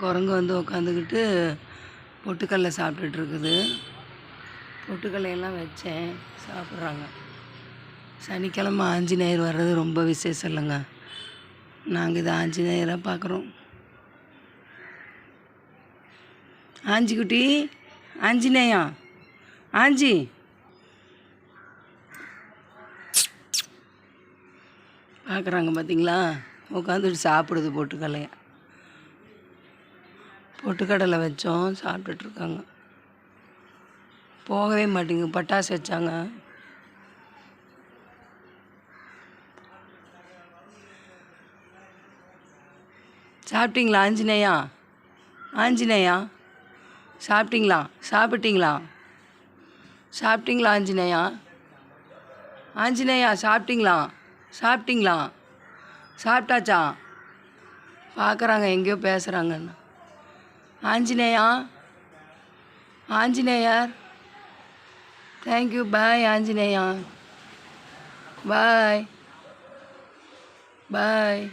குரங்கு வந்து உக்காந்துக்கிட்டு பொட்டுக்கடலை சாப்பிட்டுட்ருக்குது. பொட்டுக்கடலையெல்லாம் வச்சேன். சாப்பிட்றாங்க. சனிக்கிழமை ஆஞ்சநேயர் வர்றது ரொம்ப விசேஷம் இல்லைங்க நாங்கள் இதை ஆஞ்சநேயராக பார்க்குறோம். ஆஞ்சிக்குட்டி ஆஞ்சநேயா ஆஞ்சி. பார்க்குறாங்க பார்த்தீங்களா? உட்காந்துட்டு சாப்பிடுது பொட்டுக்கடலைய பொட்டுக்கடலை வச்சோம் சாப்பிட்டுட்ருக்காங்க. போகவே மாட்டேங்க பட்டாசு வச்சாங்க. சாப்பிட்டீங்களா ஆஞ்சநேயா? ஆஞ்சநேயா? சாப்பிட்டீங்களா? சாப்பிட்டீங்களா? சாப்பிட்டீங்களா ஆஞ்சநேயா? ஆஞ்சநேயா சாப்பிட்டீங்களா? சாப்பிட்டீங்களா? சாப்பிட்டாச்சா? பார்க்குறாங்க எங்கேயோ பேசுகிறாங்கன்னு Anjaneya. Anjaneyar. Thank you bye Anjaneya. Bye bye